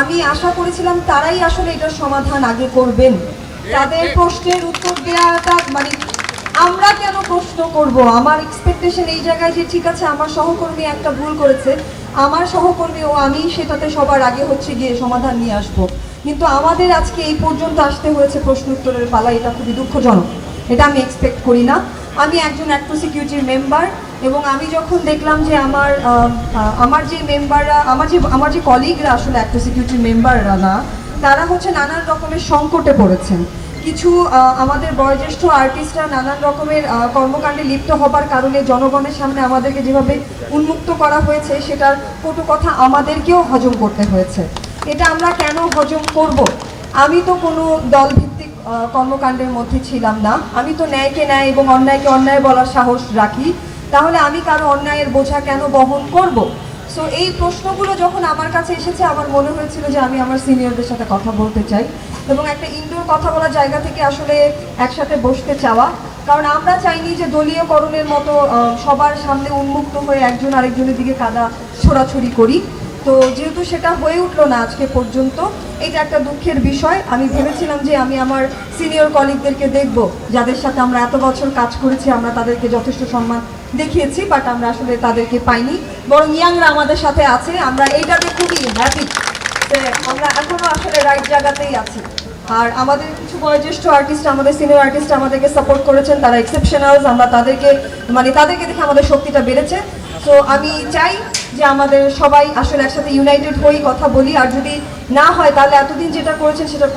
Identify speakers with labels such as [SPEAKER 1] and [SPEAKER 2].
[SPEAKER 1] আমি আশা করেছিলাম তারাই আসলে এটার সমাধান আগে করবেন। তাদের প্রশ্নের উত্তর দেওয়াটা মানে আমরা কেন প্রশ্ন করব? আমার এক্সপেকটেশন এই জায়গায় যে ঠিক আছে, আমার সহকর্মী একটা ভুল করেছে, আমার সহকর্মী ও আমি সেটাতে সবার আগে হচ্ছে গিয়ে সমাধান নিয়ে আসব। কিন্তু আমাদের আজকে এই পর্যন্ত আসতে হয়েছে প্রশ্ন উত্তরের পালা, এটা খুবই দুঃখজনক। এটা আমি এক্সপেক্ট করি না। আমি একজন অ্যাক্ট প্রসিকিউটিভ মেম্বার এবং আমি যখন দেখলাম যে আমার আমার যে মেম্বাররা, আমার যে আমার যে কলিগরা আসলে অ্যাক্ট প্রসিকিউটিভ মেম্বাররা না, তারা হচ্ছে নানান রকমের সংকটে পড়েছেন। কিছু আমাদের বয়োজ্যেষ্ঠ আর্টিস্টরা নানান রকমের কর্মকাণ্ডে লিপ্ত হবার কারণে জনগণের সামনে আমাদেরকে যেভাবে উন্মুক্ত করা হয়েছে, সেটার কটু কথা আমাদেরকেও হজম করতে হয়েছে। এটা আমরা কেন হজম করব? আমি তো কোনো দলভিত্তিক কর্মকাণ্ডের মধ্যে ছিলাম না। আমি তো ন্যায়কে ন্যায় এবং অন্যায়কে অন্যায় বলার সাহস রাখি। তাহলে আমি কারও অন্যায়ের বোঝা কেন বহন করব? সো এই প্রশ্নগুলো যখন আমার কাছে এসেছে, আমার মনে হয়েছিল যে আমি আমার সিনিয়রদের সাথে কথা বলতে চাই এবং একটা ইনডোর কথা বলার জায়গা থেকে আসলে একসাথে বসতে চাওয়া। কারণ আমরা চাইনি যে দলীয়করণের মতো সবার সামনে উন্মুক্ত হয়ে একজন আরেকজনের দিকে কাদা ছোড়াছড়ি করি। তো যেহেতু সেটা হয়ে উঠল না আজকে পর্যন্ত, এটা একটা দুঃখের বিষয়। আমি ভেবেছিলাম যে আমি আমার সিনিয়র কলিগদেরকে দেখব, যাদের সাথে আমরা এত বছর কাজ করেছি, আমরা তাদেরকে যথেষ্ট সম্মান দেখিয়েছি বাট আমরা আসলে তাদেরকে পাইনি। বরং ইয়াংরা আমাদের সাথে আছে, আমরা এইটাতে খুবই হ্যাপি আমরা এখনও আসলে রাইট জায়গাতেই আছি। আর আমাদের কিছু বয়োজ্যেষ্ঠ আর্টিস্ট আমাদের সিনিয়র আর্টিস্ট আমাদেরকে সাপোর্ট করেছেন, তারা এক্সেপশনালস আমরা তাদেরকে মানে তাদেরকে দেখে আমাদের শক্তিটা বেড়েছে। তো আমি চাই যে আমাদের সবাই আসলে একসাথে ইউনাইটেড হয়েই কথা বলি, আর যদি না হয়, তাহলে এতদিন যেটা করেছেন সেটা